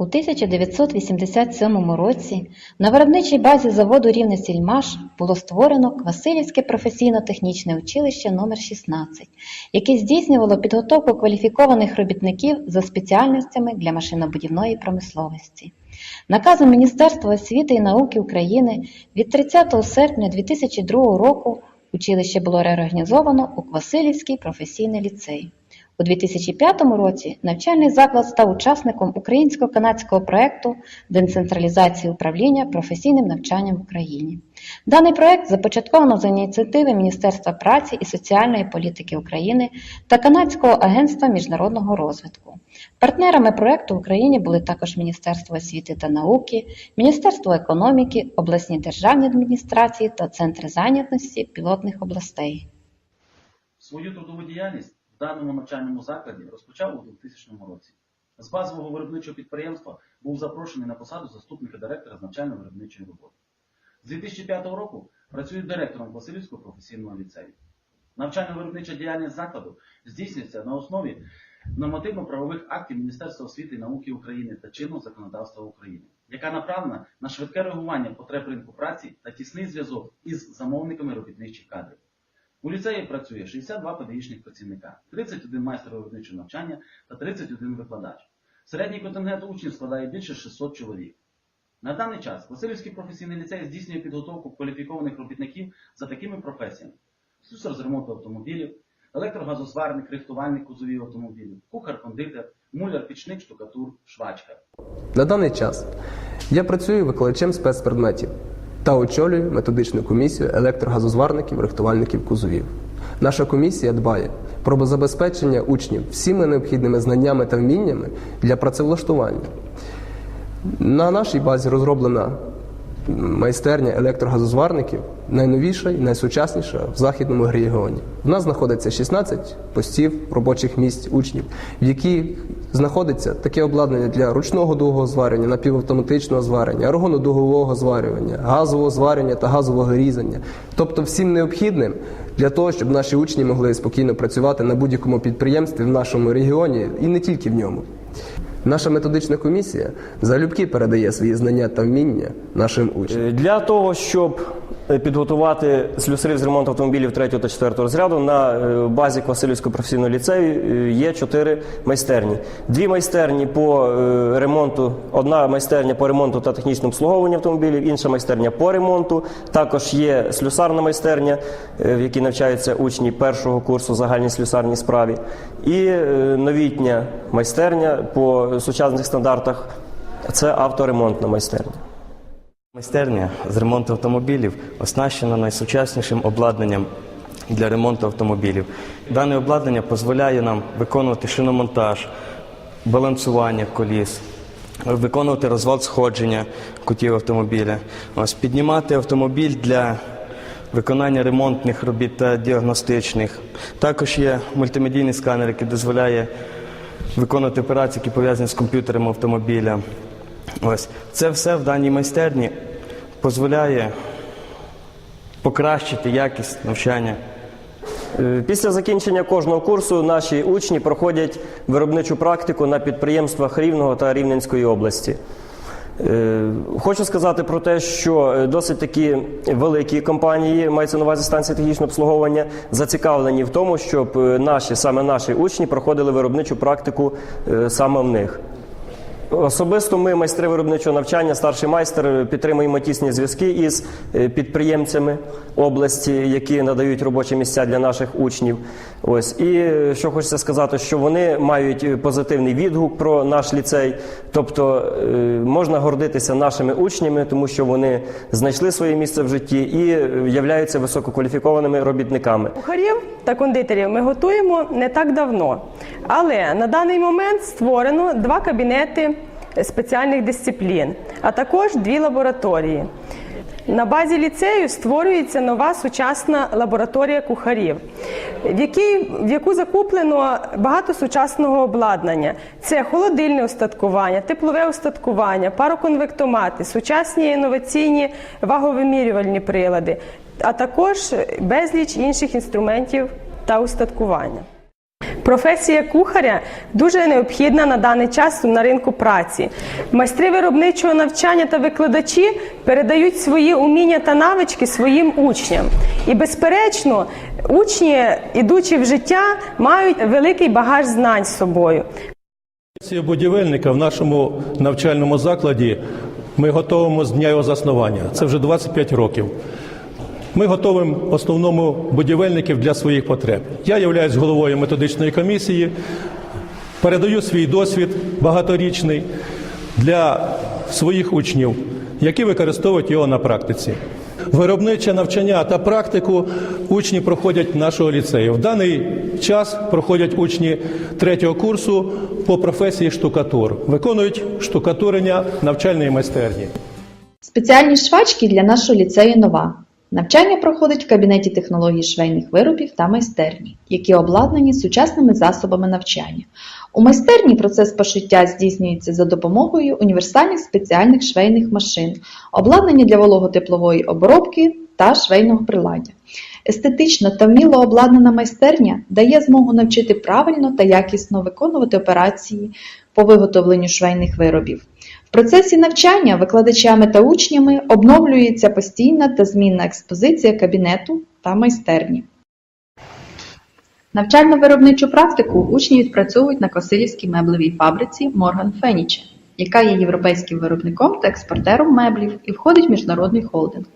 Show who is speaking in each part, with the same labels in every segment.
Speaker 1: У 1987 році на виробничій базі заводу «Рівнесільмаш» було створено Квасилівське професійно-технічне училище номер 16 яке здійснювало підготовку кваліфікованих робітників за спеціальностями для машинобудівної промисловості. Наказом Міністерства освіти і науки України від 30 серпня 2002 року училище було реорганізовано у Квасилівський професійний ліцей. У 2005 році навчальний заклад став учасником українсько-канадського проекту децентралізації управління професійним навчанням в Україні. Даний проект започатковано за ініціативи Міністерства праці і соціальної політики України та Канадського агентства міжнародного розвитку. Партнерами проекту в Україні були також Міністерство освіти та науки, Міністерство економіки, обласні державні адміністрації та центри зайнятості пілотних областей.
Speaker 2: Свою трудову діяльність даному навчальному закладі розпочав у 2000 році. З базового виробничого підприємства був запрошений на посаду заступника директора з навчально-виробничої роботи. З 2005 року працює директором Васильівського професійного ліцею. Навчально-виробнича діяльність закладу здійснюється на основі нормативно-правових актів Міністерства освіти і науки України та чинного законодавства України, яка направлена на швидке реагування потреб ринку праці та тісний зв'язок із замовниками робітничих кадрів. У ліцеї працює 62 педагогічних працівника, 31 майстер виробничого навчання та 31 викладач. Середній контингент учнів складає більше 600 чоловік. На даний час Васильівський професійний ліцей здійснює підготовку кваліфікованих робітників за такими професіями: слюсар з ремонту автомобілів, електрогазосварник, рихтувальник кузовів автомобілів, кухар-кондитер, муляр, пічник, штукатур, швачка.
Speaker 3: На даний час я працюю викладачем спецпредметів та очолюю методичну комісію електрогазозварників, рихтувальників кузовів. Наша комісія дбає про забезпечення учнів всіми необхідними знаннями та вміннями для працевлаштування. На нашій базі розроблена майстерня електрогазозварників, найновіша і найсучасніша в західному регіоні. В нас знаходиться 16 постів робочих місць учнів, в яких знаходиться таке обладнання для ручного дугового зварення, напівавтоматичного зварення, аргонодугового зварювання, газового зварення та газового різання. Тобто всім необхідним для того, щоб наші учні могли спокійно працювати на будь-якому підприємстві в нашому регіоні і не тільки в ньому. Наша методична комісія залюбки передає свої знання та вміння нашим учням.
Speaker 4: Для того, щоб підготувати слюсарів з ремонту автомобілів 3 та 4 розряду, на е, базі Квасилівського професійного ліцею е, є чотири майстерні. Дві майстерні по е, ремонту, одна майстерня по ремонту та технічному обслуговуванню автомобілів, інша майстерня по ремонту. Також є слюсарна майстерня, е, в якій навчаються учні першого курсу загальній слюсарній справі, і е, новітня майстерня по сучасних стандартах це авторемонтна майстерня.
Speaker 5: Майстерня з ремонту автомобілів оснащена найсучаснішим обладнанням для ремонту автомобілів. Дане обладнання дозволяє нам виконувати шиномонтаж, балансування коліс, виконувати розвал сходження кутів автомобіля, ось піднімати автомобіль для виконання ремонтних робіт та діагностичних. Також є мультимедійний сканер, який дозволяє виконувати операції, які пов'язані з комп'ютером автомобіля. Ось це все в даній майстерні дозволяє покращити якість навчання.
Speaker 4: Е, Після закінчення кожного курсу наші учні проходять виробничу практику на підприємствах Рівного та Рівненської області. Е, Хочу сказати про те, що е, досить такі великі компанії, мається на увазі станції технічного обслуговування, зацікавлені в тому, щоб наші, саме наші учні проходили виробничу практику саме в них. Особисто ми, майстри виробничого навчання, старший майстер, підтримуємо тісні зв'язки із е, підприємцями області, які надають робочі місця для наших учнів. Ось і е, що хочеться сказати, що вони мають е, позитивний відгук про наш ліцей. Тобто можна гордитися нашими учнями, тому що вони знайшли своє місце в житті і являються висококваліфікованими робітниками.
Speaker 6: Кухарів та кондитерів ми готуємо не так давно, але на даний момент створено два кабінети спеціальних дисциплін, а також дві лабораторії. На базі ліцею створюється нова сучасна лабораторія кухарів, в, якій, в яку закуплено багато сучасного обладнання. Це холодильне устаткування, теплове устаткування, пароконвектомати, сучасні інноваційні ваговимірювальні прилади, а також безліч інших інструментів та устаткування. Професія кухаря дуже необхідна на даний час на ринку праці. Майстри виробничого навчання та викладачі передають свої уміння та навички своїм учням. І, безперечно, учні, ідучи в життя, мають великий багаж знань з собою.
Speaker 7: Професію будівельника в нашому навчальному закладі ми готуємо з дня його заснування. Це вже 25 років. Ми готуємо в основному будівельників для своїх потреб. Я являюсь головою методичної комісії, передаю свій досвід багаторічний для своїх учнів, які використовують його на практиці. Виробниче навчання та практику учні проходять нашого ліцею. В даний час проходять учні третього курсу по професії штукатур, виконують штукатурення навчальної майстерні.
Speaker 8: Спеціальність швачки для нашого ліцею нова. Навчання проходить в кабінеті технологій швейних виробів та майстерні, які обладнані сучасними засобами навчання. У майстерні процес пошиття здійснюється за допомогою універсальних спеціальних швейних машин, обладнання для вологотеплової обробки та швейного приладдя. Естетично та вміло обладнана майстерня дає змогу навчити правильно та якісно виконувати операції по виготовленню швейних виробів. В процесі навчання викладачами та учнями обновлюється постійна та змінна експозиція кабінету та майстерні. Навчально-виробничу практику учні відпрацьовують на Квасилівській меблевій фабриці Морган Феніче, яка є європейським виробником та експортером меблів і входить в міжнародний холдинг.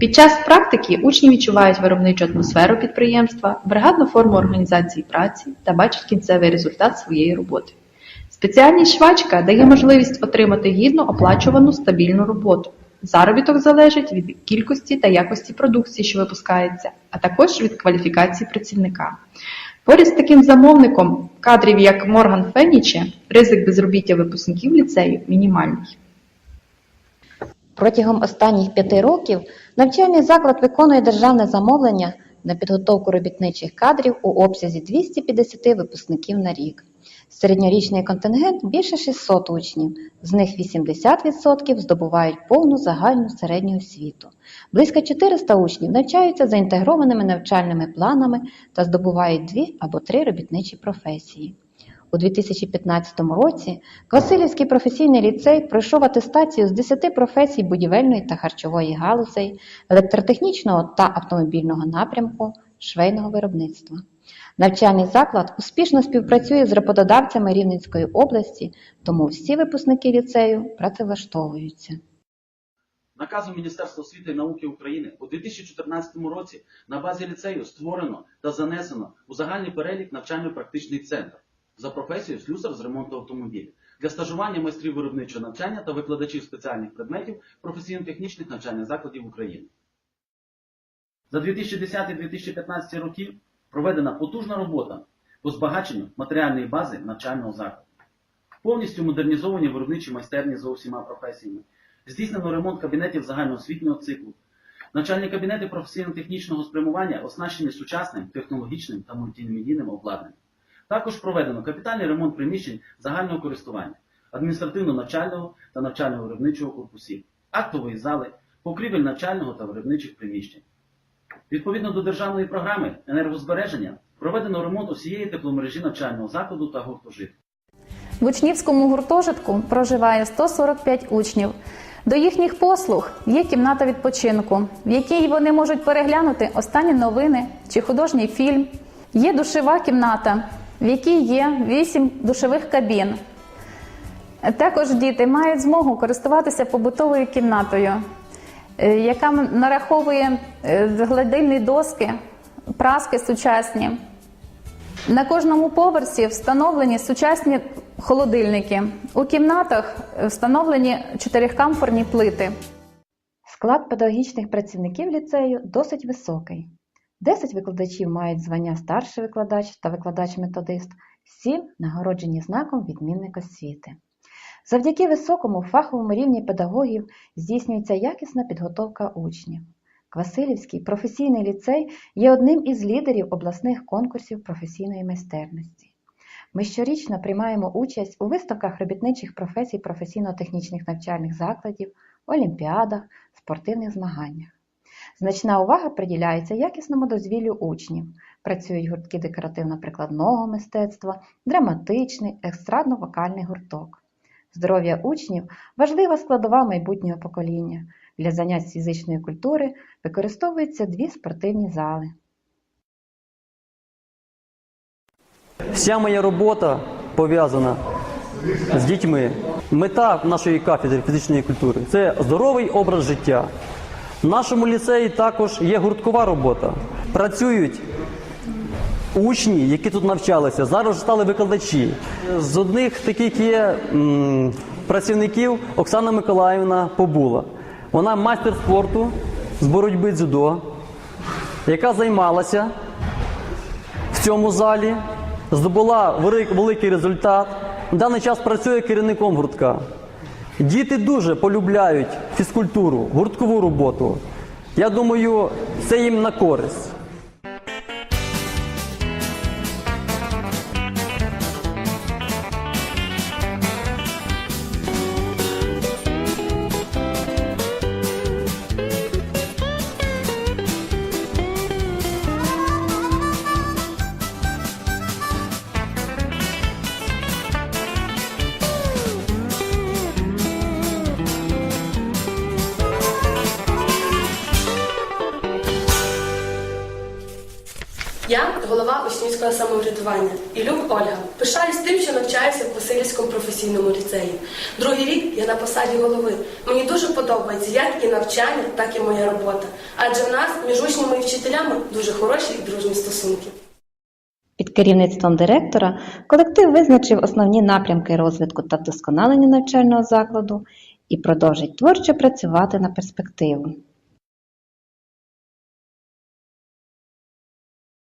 Speaker 8: Під час практики учні відчувають виробничу атмосферу підприємства, бригадну форму організації праці та бачать кінцевий результат своєї роботи. Спеціальність швачка дає можливість отримати гідно оплачувану стабільну роботу. Заробіток залежить від кількості та якості продукції, що випускається, а також від кваліфікації працівника. Поряд з таким замовником кадрів, як Морган Феніче, ризик безробіття випускників ліцею мінімальний.
Speaker 1: Протягом останніх п'яти років навчальний заклад виконує державне замовлення на підготовку робітничих кадрів у обсязі 250 випускників на рік. Середньорічний контингент більше 600 учнів, з них 80% здобувають повну загальну середню освіту. Близько 400 учнів навчаються за інтегрованими навчальними планами та здобувають дві або три робітничі професії. У 2015 році Квасилівський професійний ліцей пройшов атестацію з 10 професій будівельної та харчової галузей, електротехнічного та автомобільного напрямку, швейного виробництва. Навчальний заклад успішно співпрацює з роботодавцями Рівненської області, тому всі випускники ліцею працевлаштовуються.
Speaker 2: Наказом Міністерства освіти і науки України у 2014 році на базі ліцею створено та занесено у загальний перелік навчально-практичний центр за професією слюсар з ремонту автомобілів для стажування майстрів виробничого навчання та викладачів спеціальних предметів професійно-технічних навчальних закладів України. За 2010-2015 років проведена потужна робота по збагаченню матеріальної бази навчального закладу. Повністю модернізовані виробничі майстерні за усіма професіями. Здійснено ремонт кабінетів загальноосвітнього циклу. Навчальні кабінети професійно-технічного спрямування оснащені сучасним технологічним та мультимедійним обладнанням. Також проведено капітальний ремонт приміщень загального користування, адміністративно-навчального та навчально-виробничого корпусів, актової зали, покрівель навчального та виробничих приміщень. Відповідно до державної програми енергозбереження проведено ремонт усієї тепломережі навчального закладу та гуртожитку.
Speaker 9: В учнівському гуртожитку проживає 145 учнів. До їхніх послуг є кімната відпочинку, в якій вони можуть переглянути останні новини чи художній фільм. Є душова кімната, в якій є 8 душових кабін. Також діти мають змогу користуватися побутовою кімнатою, яка нараховує е, гладильні доски, праски сучасні. На кожному поверсі встановлені сучасні холодильники. У кімнатах встановлені чотирикамфорні плити.
Speaker 1: Склад педагогічних працівників ліцею досить високий. 10 викладачів мають звання старший викладач та викладач-методист, 7 нагороджені знаком відмінник освіти. Завдяки високому фаховому рівні педагогів здійснюється якісна підготовка учнів. Квасилівський професійний ліцей є одним із лідерів обласних конкурсів професійної майстерності. Ми щорічно приймаємо участь у виставках робітничих професій професійно-технічних навчальних закладів, олімпіадах, спортивних змаганнях. Значна увага приділяється якісному дозвіллю учнів. Працюють гуртки декоративно-прикладного мистецтва, драматичний, естрадно-вокальний гурток. Здоров'я учнів важлива складова майбутнього покоління. Для занять фізичної культури використовуються дві спортивні зали.
Speaker 10: Вся моя робота пов'язана з дітьми. Мета нашої кафедри фізичної культури це здоровий образ життя. В нашому ліцеї також є гурткова робота. Працюють учні, які тут навчалися, зараз стали викладачі. З одних таких є м, працівників Оксана Миколаївна Побула. Вона майстер спорту з боротьби дзюдо, яка займалася в цьому залі, здобула великий результат. В даний час працює керівником гуртка. Діти дуже полюбляють фізкультуру, гурткову роботу. Я думаю, це їм на користь.
Speaker 11: Голова учнівського самоврядування Ілюк Ольга. Пишаюсь тим, що навчаюся в Васильівському професійному ліцеї. Другий рік я на посаді голови. Мені дуже подобається як і навчання, так і моя робота. Адже в нас між учнями і вчителями дуже хороші і дружні стосунки.
Speaker 1: Під керівництвом директора колектив визначив основні напрямки розвитку та вдосконалення навчального закладу і продовжить творчо працювати на перспективу.